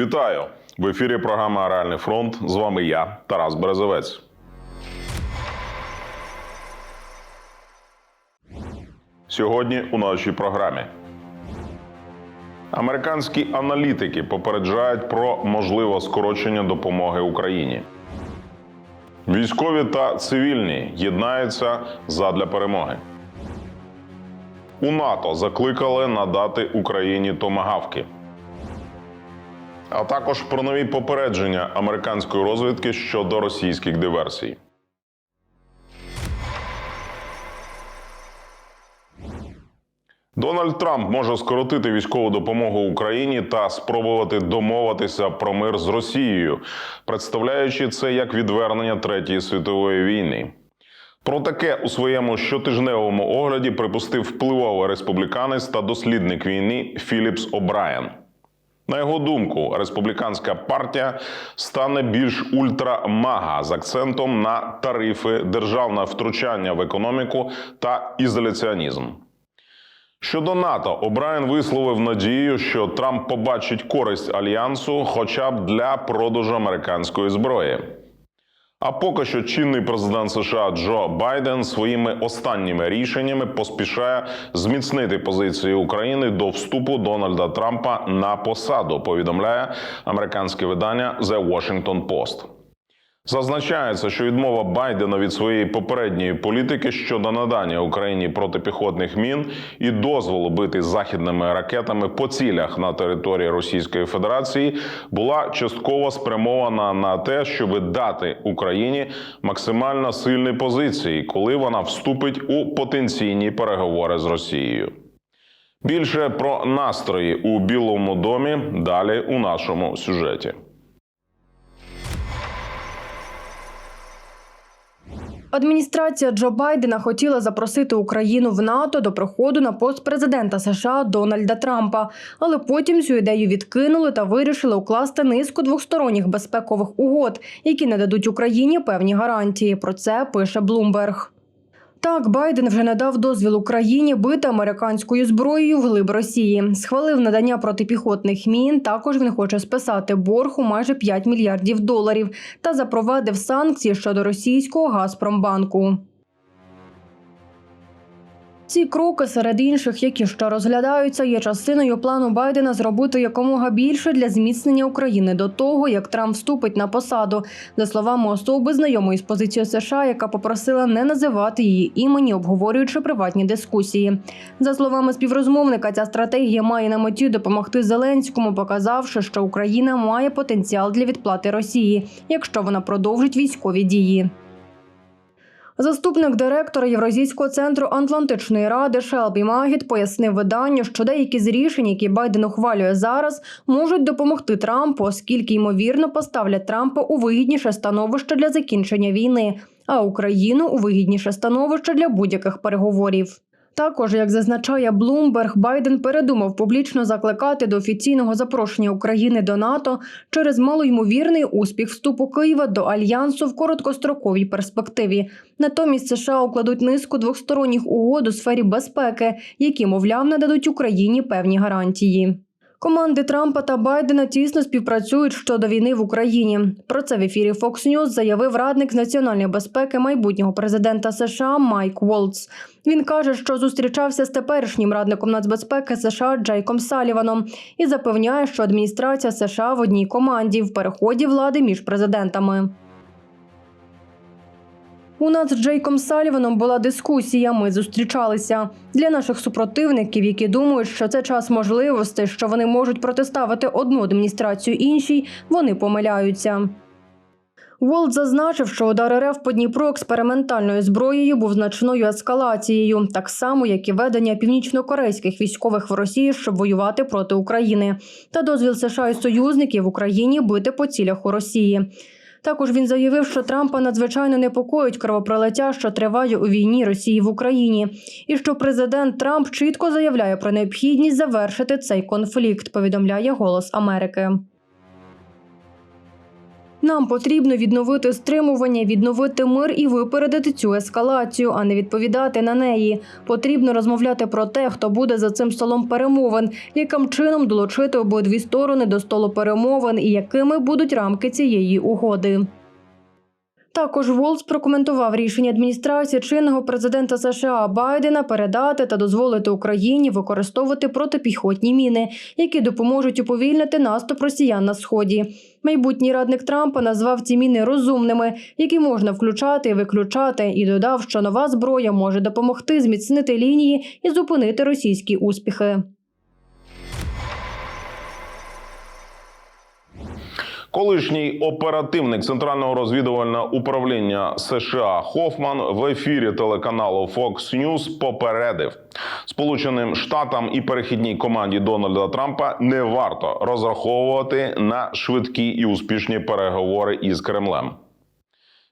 Вітаю в ефірі. Програма Реальний фронт. З вами я, Тарас Березовець. Сьогодні у нашій програмі американські аналітики попереджають про можливе скорочення допомоги Україні. Військові та цивільні єднаються задля перемоги. У НАТО закликали надати Україні томагавки. А також про нові попередження американської розвідки щодо російських диверсій. Дональд Трамп може скоротити військову допомогу Україні та спробувати домовитися про мир з Росією, представляючи це як відвернення третьої світової війни. Про таке у своєму щотижневому огляді припустив впливовий республіканець та дослідник війни Філіпс О'Брайен. На його думку, республіканська партія стане більш ультрамага з акцентом на тарифи, державне втручання в економіку та ізоляціонізм. Щодо НАТО, Обраєн висловив надію, що Трамп побачить користь альянсу, хоча б для продажу американської зброї. А поки що чинний президент США Джо Байден своїми останніми рішеннями поспішає зміцнити позиції України до вступу Дональда Трампа на посаду. Повідомляє американське видання The Washington Post. Зазначається, що відмова Байдена від своєї попередньої політики щодо надання Україні протипіхотних мін і дозволу бити західними ракетами по цілях на території Російської Федерації була частково спрямована на те, щоб дати Україні максимально сильні позиції, коли вона вступить у потенційні переговори з Росією. Більше про настрої у Білому домі далі у нашому сюжеті. Адміністрація Джо Байдена хотіла запросити Україну в НАТО до проходу на пост президента США Дональда Трампа, але потім цю ідею відкинули та вирішили укласти низку двосторонніх безпекових угод, які нададуть Україні певні гарантії. Про це пише Блумберг. Так, Байден вже надав дозвіл Україні бити американською зброєю вглиб Росії. Схвалив надання протипіхотних мін. Також він хоче списати борг у майже 5 мільярдів доларів та запровадив санкції щодо російського Газпромбанку. Ці кроки серед інших, які ще розглядаються, є частиною плану Байдена зробити якомога більше для зміцнення України до того, як Трамп вступить на посаду, за словами особи, знайомої з позицією США, яка попросила не називати її імені, обговорюючи приватні дискусії. За словами співрозмовника, ця стратегія має на меті допомогти Зеленському, показавши, що Україна має потенціал для відплати Росії, якщо вона продовжить військові дії. Заступник директора Євразійського центру Атлантичної ради Шелбі Магіт пояснив виданню, що деякі з рішень, які Байден ухвалює зараз, можуть допомогти Трампу, оскільки ймовірно поставлять Трампа у вигідніше становище для закінчення війни, а Україну у вигідніше становище для будь-яких переговорів. Також, як зазначає Блумберг, Байден передумав публічно закликати до офіційного запрошення України до НАТО через малоймовірний успіх вступу Києва до альянсу в короткостроковій перспективі. Натомість США укладуть низку двосторонніх угод у сфері безпеки, які, мовляв, нададуть Україні певні гарантії. Команди Трампа та Байдена тісно співпрацюють щодо війни в Україні. Про це в ефірі Fox News заявив радник з національної безпеки майбутнього президента США Майк Волц. Він каже, що зустрічався з теперішнім радником нацбезпеки США Джейком Саліваном і запевняє, що адміністрація США в одній команді в переході влади між президентами. У нас з Джейком Саліваном була дискусія. Ми зустрічалися для наших супротивників, які думають, що це час можливостей, що вони можуть протиставити одну адміністрацію іншій. Вони помиляються. Волт зазначив, що удар РФ по Дніпру експериментальною зброєю був значною ескалацією, так само як і ведення північнокорейських військових в Росії, щоб воювати проти України, та дозвіл США і союзників в Україні бити по цілях у Росії. Також він заявив, що Трампа надзвичайно непокоїть кровопролиття, що триває у війні Росії в Україні, і що президент Трамп чітко заявляє про необхідність завершити цей конфлікт. Повідомляє Голос Америки. Нам потрібно відновити стримування, відновити мир і випередити цю ескалацію, а не відповідати на неї. Потрібно розмовляти про те, хто буде за цим столом перемовин, яким чином долучити обидві сторони до столу перемовин і якими будуть рамки цієї угоди. Також Волц прокоментував рішення адміністрації чинного президента США Байдена передати та дозволити Україні використовувати протипіхотні міни, які допоможуть уповільнити наступ росіян на сході. Майбутній радник Трампа назвав ці міни розумними, які можна включати і виключати, і додав, що нова зброя може допомогти зміцнити лінії і зупинити російські успіхи. Колишній оперативник центрального розвідувального управління США Хофман в ефірі телеканалу Fox News попередив Сполученим Штатам і перехідній команді Дональда Трампа не варто розраховувати на швидкі і успішні переговори із Кремлем.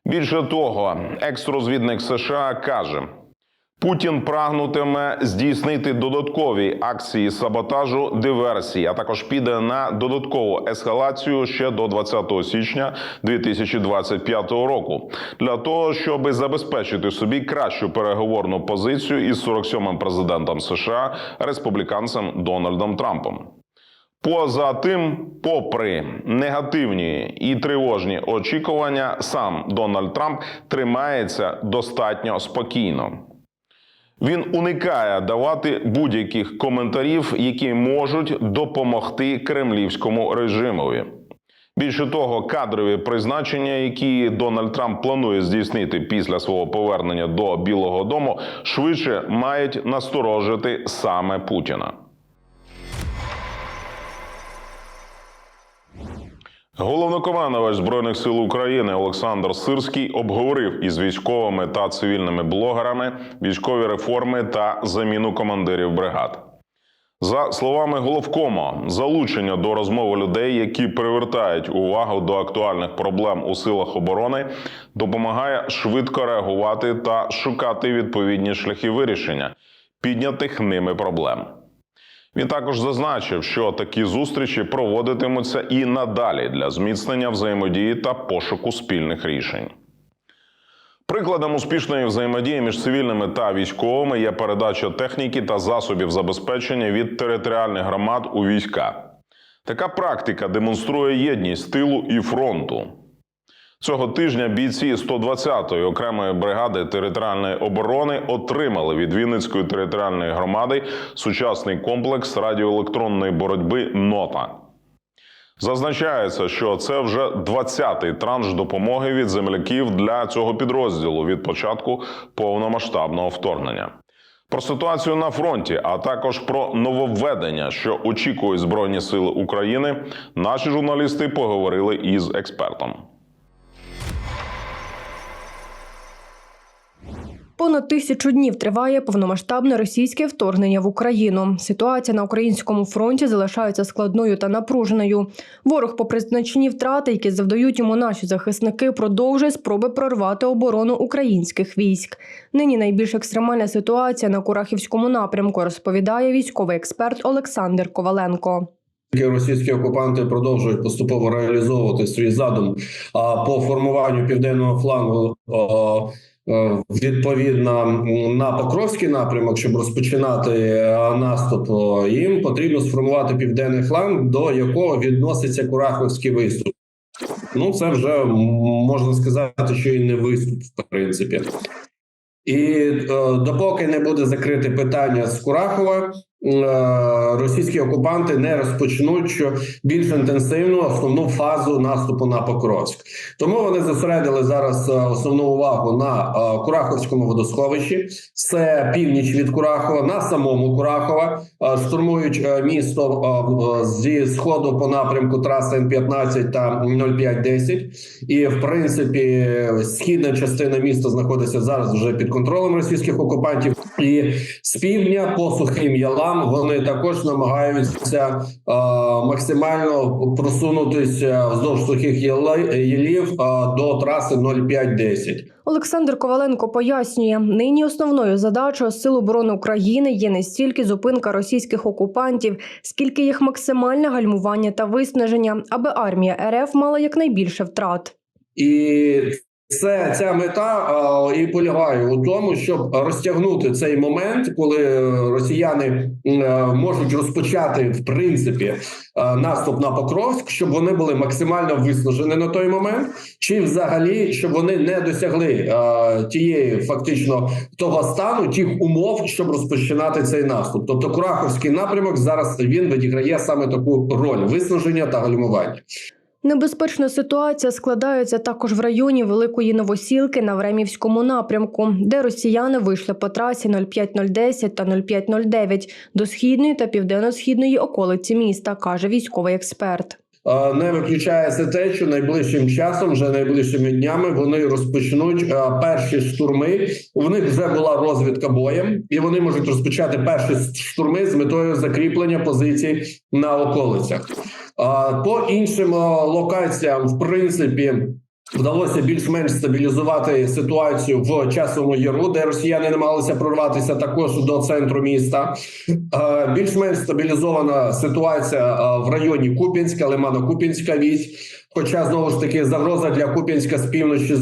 Більше того, екс-розвідник США каже. Путін прагнутиме здійснити додаткові акції саботажу диверсії, а також піде на додаткову ескалацію ще до 20 січня 2025 року, для того, щоб забезпечити собі кращу переговорну позицію із 47-м президентом США республіканцем Дональдом Трампом. Поза тим, попри негативні і тривожні очікування, сам Дональд Трамп тримається достатньо спокійно. Він уникає давати будь-яких коментарів, які можуть допомогти кремлівському режимові. Більше того, кадрові призначення, які Дональд Трамп планує здійснити після свого повернення до Білого Дому, швидше мають насторожити саме Путіна. Головнокомандувач збройних сил України Олександр Сирський обговорив із військовими та цивільними блогерами військові реформи та заміну командирів бригад. За словами головкома, залучення до розмови людей, які привертають увагу до актуальних проблем у силах оборони, допомагає швидко реагувати та шукати відповідні шляхи вирішення піднятих ними проблем. Він також зазначив, що такі зустрічі проводитимуться і надалі для зміцнення взаємодії та пошуку спільних рішень. Прикладом успішної взаємодії між цивільними та військовими є передача техніки та засобів забезпечення від територіальних громад у війська. Така практика демонструє єдність тилу і фронту. Цього тижня бійці 120-ї окремої бригади територіальної оборони отримали від Вінницької територіальної громади сучасний комплекс радіоелектронної боротьби НОТА. Зазначається, що це вже 20-й транш допомоги від земляків для цього підрозділу від початку повномасштабного вторгнення. Про ситуацію на фронті, а також про нововведення, що очікують Збройні Сили України, наші журналісти поговорили із експертом. Понад тисячу днів триває повномасштабне російське вторгнення в Україну. Ситуація на українському фронті залишається складною та напруженою. Ворог, попри значні втрати, які завдають йому наші захисники, продовжує спроби прорвати оборону українських військ. Нині найбільш екстремальна ситуація на Курахівському напрямку, розповідає військовий експерт Олександр Коваленко. Російські окупанти продовжують поступово реалізовувати свій задум по формуванню південного флангу. Е, Відповідно на Покровський напрямок, щоб розпочинати е, наступ, е, їм потрібно сформувати південний фланг, до якого відноситься Кураховський виступ. Ну це вже можна сказати, що і не виступ, в принципі. І е, допоки не буде закрите питання з Курахова, російські окупанти не розпочнуть що більш інтенсивну основну фазу наступу на Покровськ. Тому вони зосередили зараз е, основну увагу на е, Кураховському водосховищі. Це північ від Курахова, на самому Курахова, е, штурмують е, місто е, е, зі сходу по напрямку траси Н-15 та 0510. І в принципі, східна частина міста знаходиться зараз вже під контролем російських окупантів. І з півдня по сухим ялам тилам. Вони також намагаються е, максимально просунутися вздовж сухих єлів е, до траси 0510. Олександр Коваленко пояснює, нині основною задачою Сил оборони України є не стільки зупинка російських окупантів, скільки їх максимальне гальмування та виснаження, аби армія РФ мала якнайбільше втрат. І це ця мета е, і полягає у тому, щоб розтягнути цей момент, коли е, росіяни е, можуть розпочати в принципі е, наступ на Покровськ, щоб вони були максимально виснажені на той момент, чи взагалі щоб вони не досягли е, тієї фактично того стану, тих умов, щоб розпочинати цей наступ. Тобто Кураховський напрямок зараз він відіграє саме таку роль виснаження та гальмування. Небезпечна ситуація складається також в районі Великої Новосілки на Времівському напрямку, де росіяни вийшли по трасі 05010 та 05009 до східної та південно-східної околиці міста, каже військовий експерт. Не виключається те, що найближчим часом, вже найближчими днями, вони розпочнуть е, перші штурми. У них вже була розвідка боєм, і вони можуть розпочати перші штурми з метою закріплення позицій на околицях. По іншим е, локаціям, в принципі. Вдалося більш-менш стабілізувати ситуацію в часовому яру, де росіяни намагалися прорватися також до центру міста. Е, Більш-менш стабілізована ситуація е, в районі Куп'янська, Лимано-Куп'янська вісь. Хоча знову ж таки загроза для Куп'янська з півночі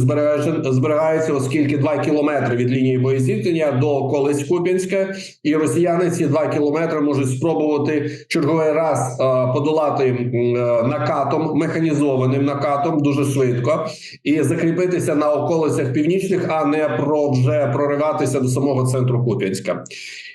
зберігається, оскільки 2 кілометри від лінії боєзіткнення до околиць Куп'янська, і росіяни ці 2 кілометри можуть спробувати черговий раз е, подолати е, накатом, механізованим накатом дуже швидко і закріпитися на околицях північних, а не про вже прориватися до самого центру Куп'янська.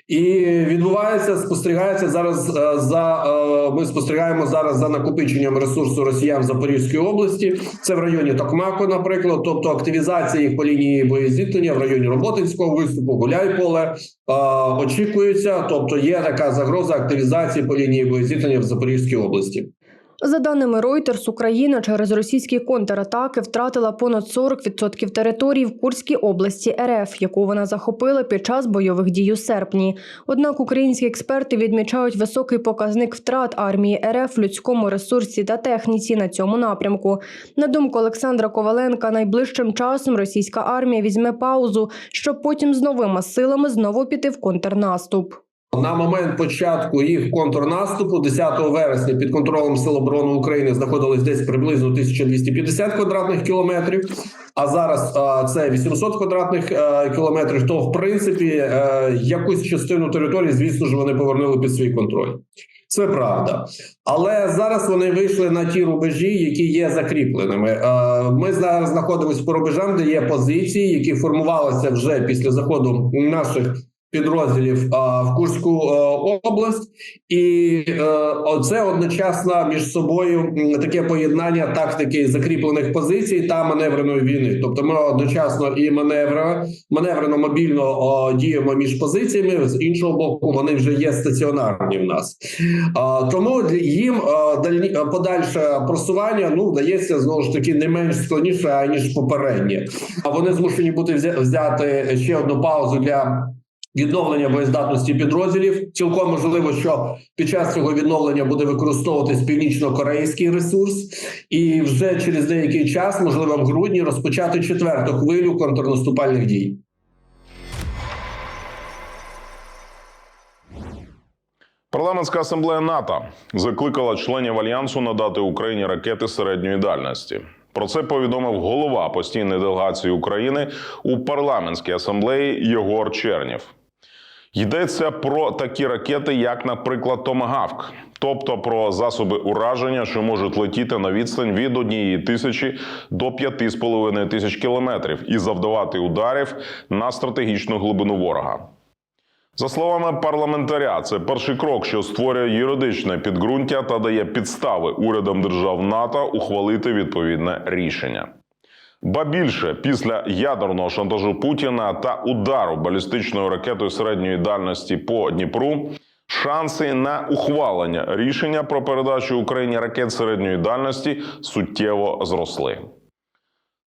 І відбувається, спостерігається зараз е, за е, ми спостерігаємо зараз за накопиченням ресурсу росіян в Запорізькій області. Це в районі Токмаку, наприклад, тобто активізація їх по лінії боєзіткнення в районі Роботинського виступу, Гуляйполе поле очікується. Тобто є така загроза активізації по лінії боєзіткнення в Запорізькій області. За даними Reuters, Україна через російські контратаки втратила понад 40% території в Курській області РФ, яку вона захопила під час бойових дій у серпні. Однак українські експерти відмічають високий показник втрат армії РФ в людському ресурсі та техніці на цьому напрямку. На думку Олександра Коваленка, найближчим часом російська армія візьме паузу, щоб потім з новими силами знову піти в контрнаступ. На момент початку їх контрнаступу, 10 вересня, під контролем Сил оборони України знаходилось десь приблизно 1250 квадратних кілометрів. А зараз а, це 800 квадратних е, кілометрів. То в принципі е, якусь частину території, звісно ж, вони повернули під свій контроль. Це правда, але зараз вони вийшли на ті рубежі, які є закріпленими. Е, Ми зараз знаходимося по рубежам, де є позиції, які формувалися вже після заходу наших підрозділів а, в Курську е, область, і е, оце одночасно між собою таке поєднання тактики закріплених позицій та маневреної війни. Тобто, ми одночасно і маневра, маневрено мобільно діємо між позиціями. З іншого боку, вони вже є стаціонарні в нас. А, тому їм е, дальні е, подальше просування ну вдається знову ж таки не менш складніше аніж попереднє. А вони змушені бути взяти ще одну паузу для. Відновлення боєздатності підрозділів цілком можливо, що під час цього відновлення буде використовуватись північно-корейський ресурс, і вже через деякий час, можливо, в грудні, розпочати четверту хвилю контрнаступальних дій. Парламентська асамблея НАТО закликала членів альянсу надати Україні ракети середньої дальності. Про це повідомив голова постійної делегації України у парламентській асамблеї Єгор Чернєв. Йдеться про такі ракети, як, наприклад, Томагавк, тобто про засоби ураження, що можуть летіти на відстань від однієї тисячі до п'яти з половиною тисяч кілометрів і завдавати ударів на стратегічну глибину ворога. За словами парламентаря, це перший крок, що створює юридичне підґрунтя та дає підстави урядам держав НАТО ухвалити відповідне рішення. Ба більше після ядерного шантажу Путіна та удару балістичною ракетою середньої дальності по Дніпру. Шанси на ухвалення рішення про передачу Україні ракет середньої дальності суттєво зросли.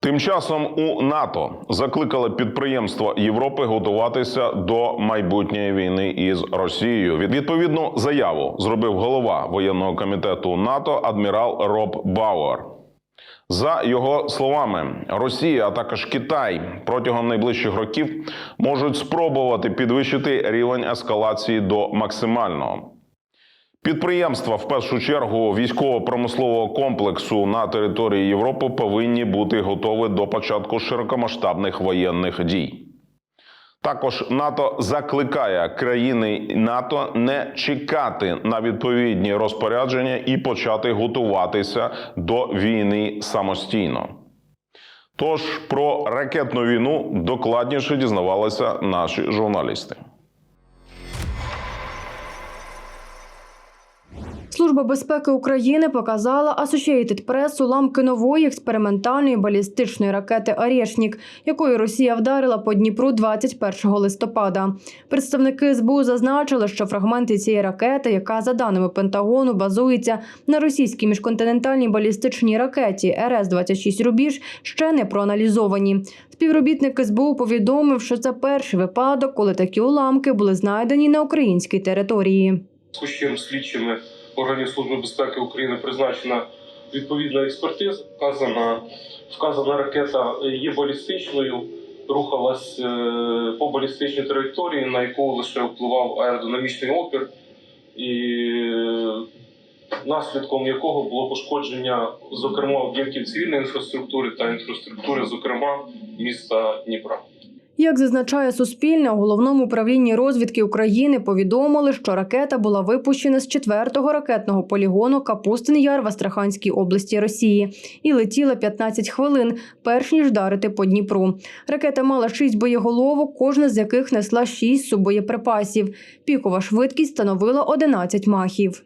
Тим часом у НАТО закликали підприємства Європи готуватися до майбутньої війни із Росією. Відповідну заяву зробив голова воєнного комітету НАТО адмірал Роб Бауер. За його словами, Росія, а також Китай протягом найближчих років можуть спробувати підвищити рівень ескалації до максимального. Підприємства, в першу чергу, військово-промислового комплексу на території Європи повинні бути готові до початку широкомасштабних воєнних дій. Також НАТО закликає країни НАТО не чекати на відповідні розпорядження і почати готуватися до війни самостійно. Тож про ракетну війну докладніше дізнавалися наші журналісти. Служба безпеки України показала Associated Press уламки нової експериментальної балістичної ракети «Орєшнік», якою Росія вдарила по Дніпру 21 листопада. Представники СБУ зазначили, що фрагменти цієї ракети, яка за даними Пентагону базується на російській міжконтинентальній балістичній ракеті РС-26 «Рубіж», ще не проаналізовані. Співробітник СБУ повідомив, що це перший випадок, коли такі уламки були знайдені на українській території. Слідчим слідчими органів Служби безпеки України призначена відповідна експертиза. Вказана, вказана ракета є балістичною, рухалась е, по балістичній траєкторії, на яку лише впливав аеродинамічний опір, і е, наслідком якого було пошкодження, зокрема, об'єктів цивільної інфраструктури та інфраструктури, зокрема міста Дніпра. Як зазначає Суспільне, у головному управлінні розвідки України повідомили, що ракета була випущена з четвертого ракетного полігону Капустин Яр в Астраханській області Росії і летіла 15 хвилин, перш ніж вдарити по Дніпру. Ракета мала шість боєголовок, кожна з яких несла шість субоєприпасів. Пікова швидкість становила 11 махів.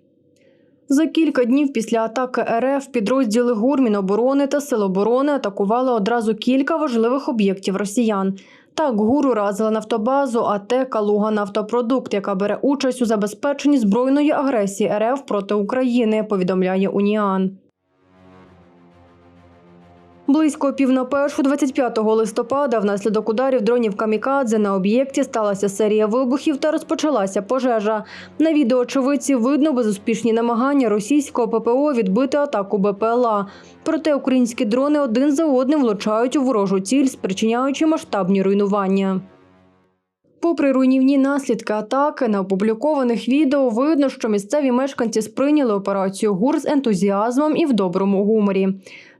За кілька днів після атаки РФ підрозділи ГУР, Міноборони та Сил оборони атакували одразу кілька важливих об'єктів росіян. Так, гуру разила нафтобазу АТ «Калуга Нафтопродукт», яка бере участь у забезпеченні збройної агресії РФ проти України, повідомляє Уніан. Близько пів на першу 25 листопада внаслідок ударів дронів камікадзе на об'єкті сталася серія вибухів та розпочалася пожежа. На відео очевидці видно безуспішні намагання російського ППО відбити атаку БПЛА. Проте українські дрони один за одним влучають у ворожу ціль, спричиняючи масштабні руйнування. Попри руйнівні наслідки атаки, на опублікованих відео видно, що місцеві мешканці сприйняли операцію ГУР з ентузіазмом і в доброму гуморі.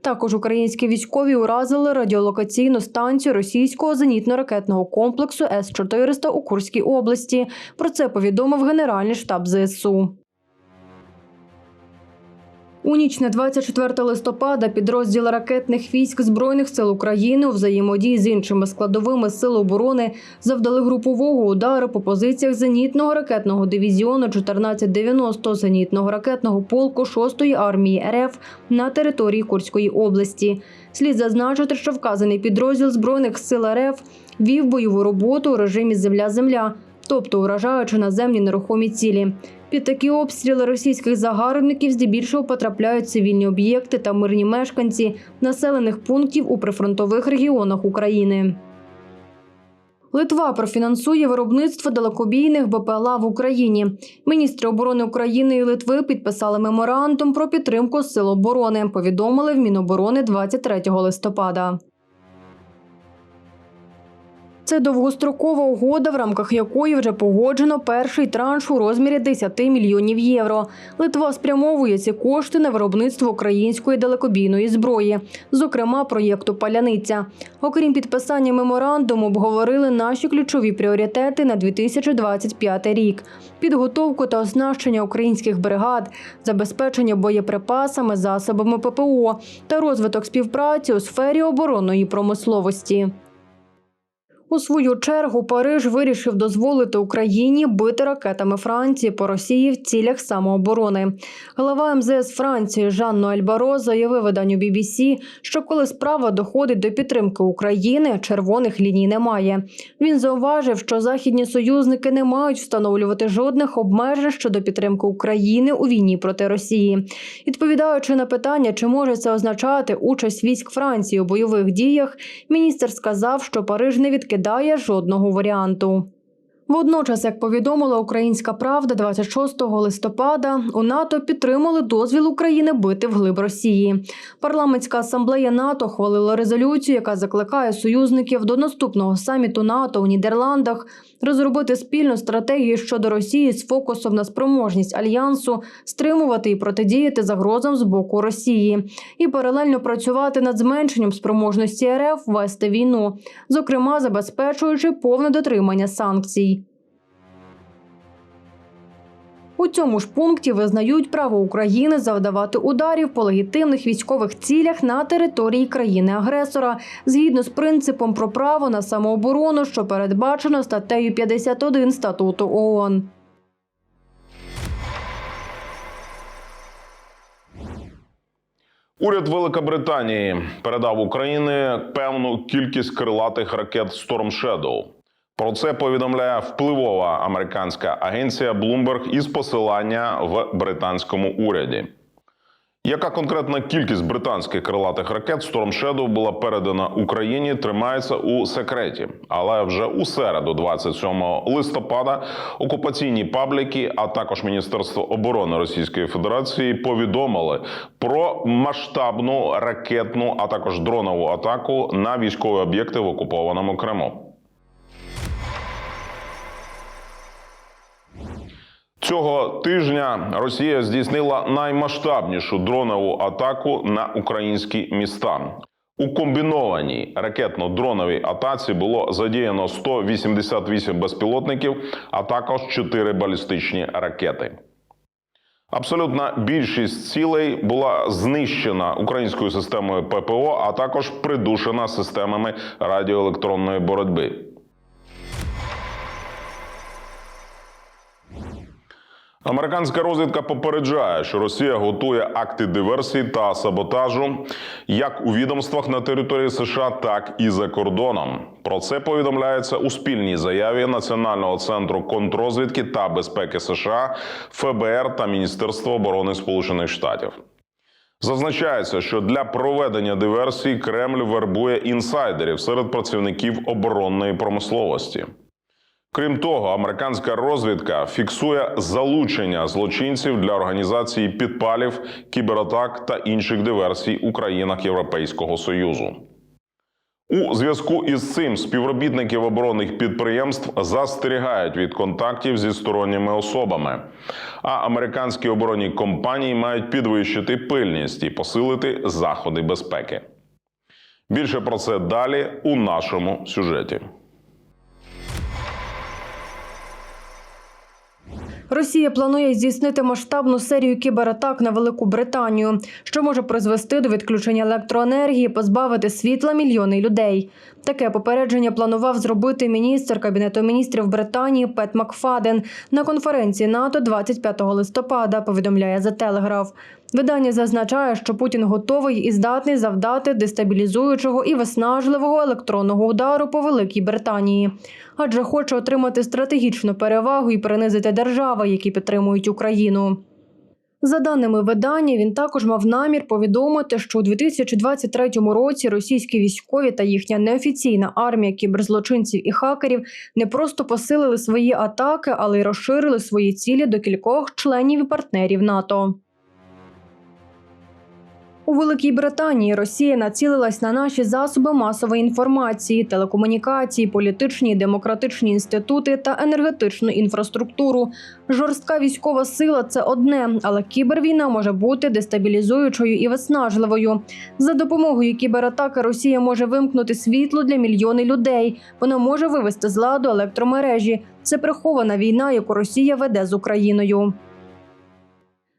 Також українські військові уразили радіолокаційну станцію російського зенітно-ракетного комплексу С-400 у Курській області. Про це повідомив Генеральний штаб ЗСУ. У ніч на 24 листопада підрозділи ракетних військ Збройних сил України у взаємодії з іншими складовими сил оборони завдали групового удару по позиціях зенітного ракетного дивізіону 1490 зенітного ракетного полку 6-ї армії РФ на території Курської області. Слід зазначити, що вказаний підрозділ Збройних сил РФ вів бойову роботу у режимі земля-земля, тобто уражаючи наземні нерухомі цілі. Під такі обстріли російських загарбників здебільшого потрапляють цивільні об'єкти та мирні мешканці населених пунктів у прифронтових регіонах України. Литва профінансує виробництво далекобійних БПЛА в Україні. Міністри оборони України і Литви підписали меморандум про підтримку сил оборони. Повідомили в Міноборони 23 листопада. Це довгострокова угода, в рамках якої вже погоджено перший транш у розмірі 10 мільйонів євро. Литва спрямовує ці кошти на виробництво української далекобійної зброї, зокрема проєкту Паляниця. Окрім підписання меморандуму, обговорили наші ключові пріоритети на 2025 рік: підготовку та оснащення українських бригад, забезпечення боєприпасами, засобами ППО та розвиток співпраці у сфері оборонної промисловості. У свою чергу Париж вирішив дозволити Україні бити ракетами Франції по Росії в цілях самооборони. Голова МЗС Франції Жан Ноель Баро заявив виданню BBC, що коли справа доходить до підтримки України, червоних ліній немає. Він зауважив, що західні союзники не мають встановлювати жодних обмежень щодо підтримки України у війні проти Росії. Відповідаючи на питання, чи може це означати участь військ Франції у бойових діях, міністр сказав, що Париж не відкидає жодного варіанту. Водночас, як повідомила Українська Правда, 26 листопада у НАТО підтримали дозвіл України бити вглиб Росії. Парламентська асамблея НАТО хвалила резолюцію, яка закликає союзників до наступного саміту НАТО у Нідерландах розробити спільну стратегію щодо Росії з фокусом на спроможність альянсу стримувати і протидіяти загрозам з боку Росії, і паралельно працювати над зменшенням спроможності РФ вести війну, зокрема забезпечуючи повне дотримання санкцій. У цьому ж пункті визнають право України завдавати ударів по легітимних військових цілях на території країни-агресора згідно з принципом про право на самооборону, що передбачено статтею 51 статуту ООН. Уряд Великобританії передав Україні певну кількість крилатих ракет Storm Shadow. Про це повідомляє впливова американська агенція Bloomberg із посилання в британському уряді. Яка конкретна кількість британських крилатих ракет Storm Shadow була передана Україні, тримається у секреті. Але вже у середу, 27 листопада, окупаційні пабліки, а також Міністерство оборони Російської Федерації повідомили про масштабну ракетну, а також дронову атаку на військові об'єкти в окупованому Криму. Цього тижня Росія здійснила наймасштабнішу дронову атаку на українські міста. У комбінованій ракетно-дроновій атаці було задіяно 188 безпілотників, а також 4 балістичні ракети. Абсолютна більшість цілей була знищена українською системою ППО, а також придушена системами радіоелектронної боротьби. Американська розвідка попереджає, що Росія готує акти диверсії та саботажу як у відомствах на території США, так і за кордоном. Про це повідомляється у спільній заяві Національного центру контррозвідки та безпеки США, ФБР та Міністерства оборони Сполучених Штатів. Зазначається, що для проведення диверсій Кремль вербує інсайдерів серед працівників оборонної промисловості. Крім того, американська розвідка фіксує залучення злочинців для організації підпалів, кібератак та інших диверсій у країнах Європейського союзу. У зв'язку із цим співробітників оборонних підприємств застерігають від контактів зі сторонніми особами. А американські оборонні компанії мають підвищити пильність і посилити заходи безпеки. Більше про це далі у нашому сюжеті. Росія планує здійснити масштабну серію кібератак на Велику Британію, що може призвести до відключення електроенергії, позбавити світла мільйони людей. Таке попередження планував зробити міністр кабінету міністрів Британії Пет Макфаден на конференції НАТО 25 листопада. Повідомляє The Telegraph. Видання зазначає, що Путін готовий і здатний завдати дестабілізуючого і виснажливого електронного удару по Великій Британії, адже хоче отримати стратегічну перевагу і принизити держави, які підтримують Україну. За даними видання, він також мав намір повідомити, що у 2023 році російські військові та їхня неофіційна армія кіберзлочинців і хакерів не просто посилили свої атаки, але й розширили свої цілі до кількох членів і партнерів НАТО. У Великій Британії Росія націлилась на наші засоби масової інформації, телекомунікації, політичні і демократичні інститути та енергетичну інфраструктуру. Жорстка військова сила це одне, але кібервійна може бути дестабілізуючою і виснажливою. За допомогою кібератаки Росія може вимкнути світло для мільйони людей. Вона може вивести з ладу електромережі. Це прихована війна, яку Росія веде з Україною.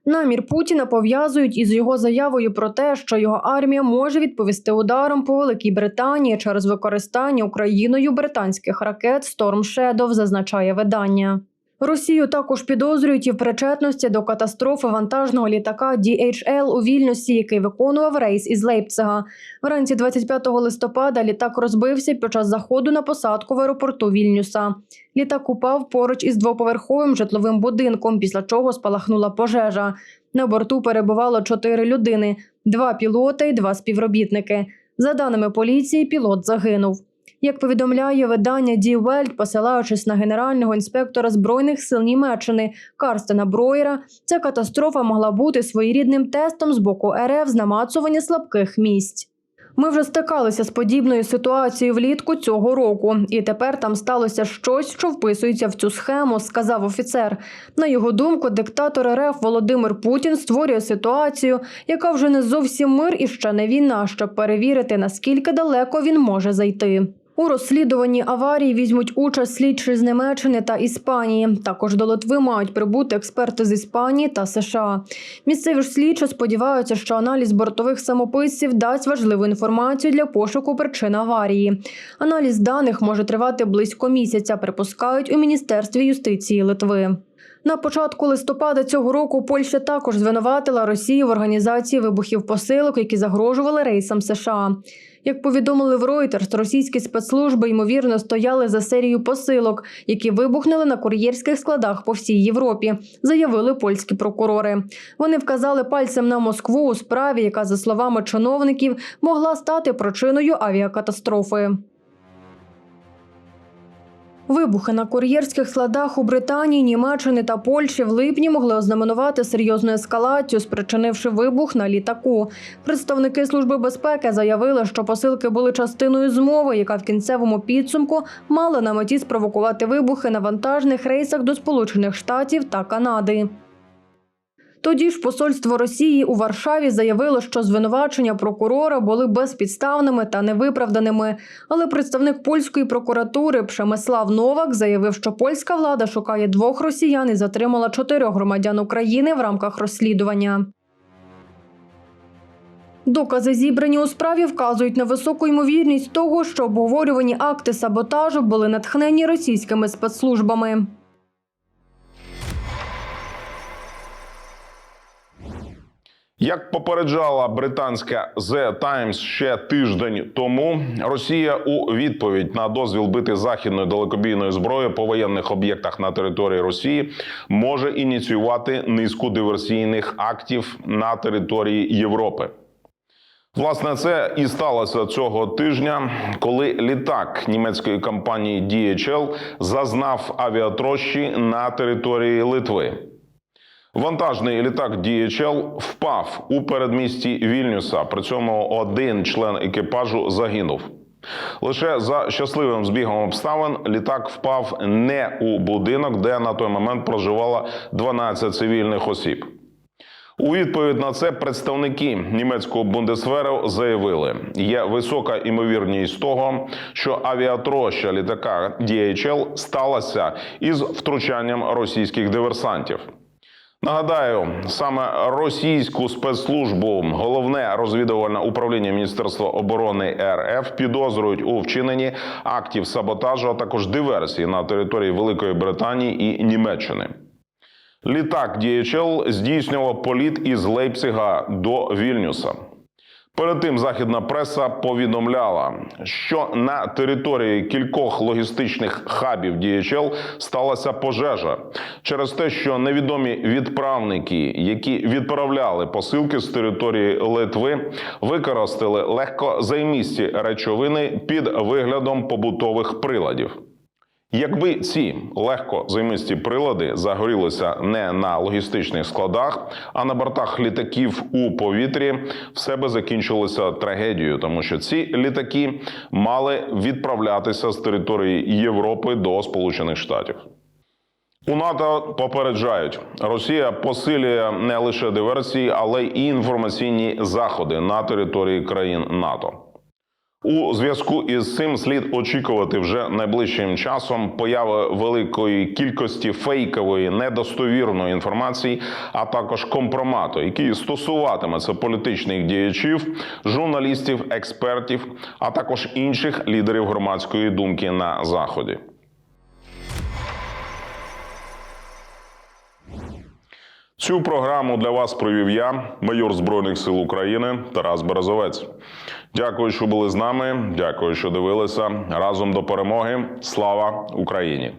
Намір Путіна пов'язують із його заявою про те, що його армія може відповісти ударом по Великій Британії через використання Україною британських ракет Storm Shadow, зазначає видання. Росію також підозрюють і в причетності до катастрофи вантажного літака DHL у Вільнюсі, який виконував рейс із Лейпцига. Вранці 25 листопада літак розбився під час заходу на посадку в аеропорту Вільнюса. Літак упав поруч із двоповерховим житловим будинком, після чого спалахнула пожежа. На борту перебувало чотири людини: два пілоти і два співробітники. За даними поліції, пілот загинув. Як повідомляє видання Die Welt, посилаючись на генерального інспектора збройних сил Німеччини Карстена Броєра, ця катастрофа могла бути своєрідним тестом з боку РФ з намацування слабких місць. Ми вже стикалися з подібною ситуацією влітку цього року, і тепер там сталося щось, що вписується в цю схему, сказав офіцер. На його думку, диктатор РФ Володимир Путін створює ситуацію, яка вже не зовсім мир і ще не війна, щоб перевірити, наскільки далеко він може зайти. У розслідуванні аварії візьмуть участь слідчі з Німеччини та Іспанії. Також до Литви мають прибути експерти з Іспанії та США. Місцеві ж слідчі сподіваються, що аналіз бортових самописців дасть важливу інформацію для пошуку причин аварії. Аналіз даних може тривати близько місяця, припускають у Міністерстві юстиції Литви. На початку листопада цього року Польща також звинуватила Росію в організації вибухів посилок, які загрожували рейсам США. Як повідомили в Reuters, російські спецслужби ймовірно стояли за серією посилок, які вибухнули на кур'єрських складах по всій Європі, заявили польські прокурори. Вони вказали пальцем на Москву у справі, яка, за словами чиновників, могла стати причиною авіакатастрофи. Вибухи на кур'єрських складах у Британії, Німеччини та Польщі в липні могли ознаменувати серйозну ескалацію, спричинивши вибух на літаку. Представники служби безпеки заявили, що посилки були частиною змови, яка в кінцевому підсумку мала на меті спровокувати вибухи на вантажних рейсах до Сполучених Штатів та Канади. Тоді ж посольство Росії у Варшаві заявило, що звинувачення прокурора були безпідставними та невиправданими. Але представник польської прокуратури Пшемислав Новак заявив, що польська влада шукає двох росіян і затримала чотирьох громадян України в рамках розслідування. Докази, зібрані у справі, вказують на високу ймовірність того, що обговорювані акти саботажу були натхнені російськими спецслужбами. Як попереджала британська The Times ще тиждень тому, Росія у відповідь на дозвіл бити західною далекобійною зброєю по воєнних об'єктах на території Росії може ініціювати низку диверсійних актів на території Європи. Власне, це і сталося цього тижня, коли літак німецької компанії DHL зазнав авіатрощі на території Литви. Вантажний літак DHL впав у передмісті Вільнюса. При цьому один член екіпажу загинув. Лише за щасливим збігом обставин літак впав не у будинок, де на той момент проживало 12 цивільних осіб. У відповідь на це представники німецького бундесверу заявили, є висока імовірність того, що авіатроща літака DHL сталася із втручанням російських диверсантів. Нагадаю, саме російську спецслужбу, головне розвідувальне управління Міністерства оборони РФ підозрюють у вчиненні актів саботажу, а також диверсії на території Великої Британії і Німеччини. Літак DHL здійснював політ із Лейпцига до Вільнюса. Перед тим західна преса повідомляла, що на території кількох логістичних хабів DHL сталася пожежа через те, що невідомі відправники, які відправляли посилки з території Литви, використали легкозаймісті речовини під виглядом побутових приладів. Якби ці легкозаймисті прилади загорілися не на логістичних складах, а на бортах літаків у повітрі, все би закінчилося трагедією, тому що ці літаки мали відправлятися з території Європи до Сполучених Штатів. У НАТО попереджають, Росія посилює не лише диверсії, але й інформаційні заходи на території країн НАТО. У зв'язку із цим слід очікувати вже найближчим часом появи великої кількості фейкової недостовірної інформації, а також компромату, який стосуватиметься політичних діячів, журналістів, експертів, а також інших лідерів громадської думки на заході. Цю програму для вас провів я, майор Збройних сил України Тарас Березовець. Дякую, що були з нами. Дякую, що дивилися. Разом до перемоги. Слава Україні!